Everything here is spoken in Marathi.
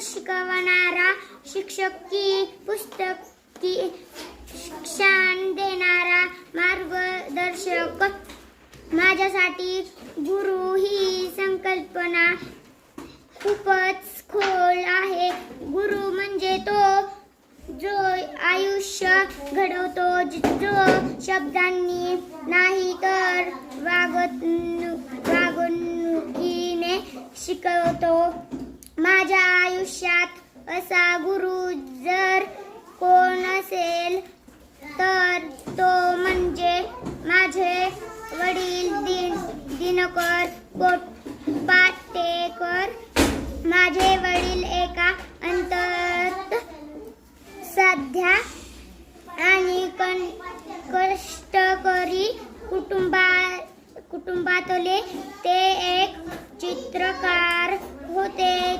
शिकवणारा शिक्षक की पुस्तक की शिक्षण देणारा मार्गदर्शक. माझ्यासाठी गुरु ही संकल्पना खूपच खोल आहे. गुरु म्हणजे तो जो आयुष्य घडवतो जो शब्दांनी नाही तर वागत वागणुकीने शिकवतो. आयुष्यात असा गुरु जर कोण असेल तर तो म्हणजे माझे वडील दिन दिनकर पाटेकर. माझे वडील एका अंतर्त सध्या आणि कण कष्टकरी कुटुंबा कुटुंबातले ते एक चित्रकार होते.